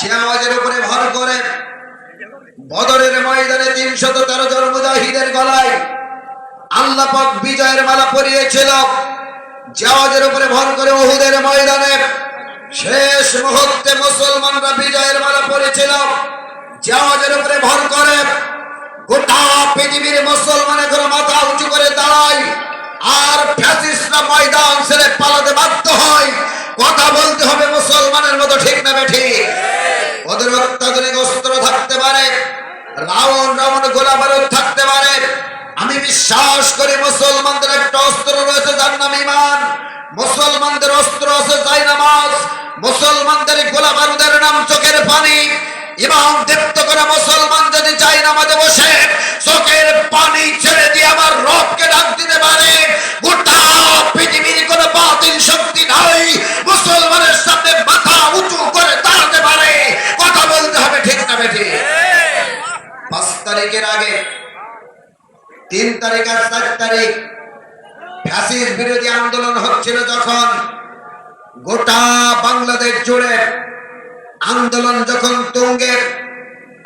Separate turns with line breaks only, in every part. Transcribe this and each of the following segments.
সে উপরে ভর করে বদরের ময়দানে তিনশত তেরো জন মুজাহিদের গলায় বিজয়ের মালা পরিয়েছিল। উপরে ভর করে ওহুদের ময়দানে শেষ মুহূর্তে মুসলমানরা বিজয়ের মালা পড়েছিল জাওয়াজের উপরে ভর করে গোটা পৃথিবীর মুসলমান এখন মাথা উঁচু করে দাঁড়ায় আর ফ্যাসিস্টরা ময়দান ছেড়ে পালাতে বাধ্য হয়। অত্যাধুনিক অস্ত্র থাকতে পারে রাউন্ড রাউন্ড গোলা বারুদ থাকতে পারে। আমি বিশ্বাস করি মুসলমানদের একটা অস্ত্র রয়েছে, যার নাম ইমান মুসলমানদের অস্ত্র আছে যাই নামাজ মুসলমানদের গোলা বারুদের নাম চোখের পানি। ইমাম দীপ্ত করে মুসলমান যদি চাই নামাজে বসে তারিখের আগে। তিন তারিখ আর চার তারিখ ফ্যাসিস বিরোধী আন্দোলন হচ্ছিল যখন গোটা বাংলাদেশ জুড়ে আন্দোলন যখন তুঙ্গে,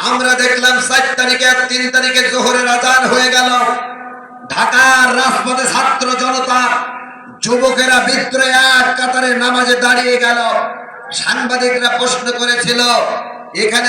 আমরা দেখলাম চার তারিখে আর তিন তারিখে জোহরের আজান হয়ে গেল। ঢাকার রাজপথে ছাত্র জনতা, যুবকেরা বিদ্রোহে এক কাতারে নামাজে দাঁড়িয়ে গেল। সাংবাদিকরা প্রশ্ন করেছিল, এখানে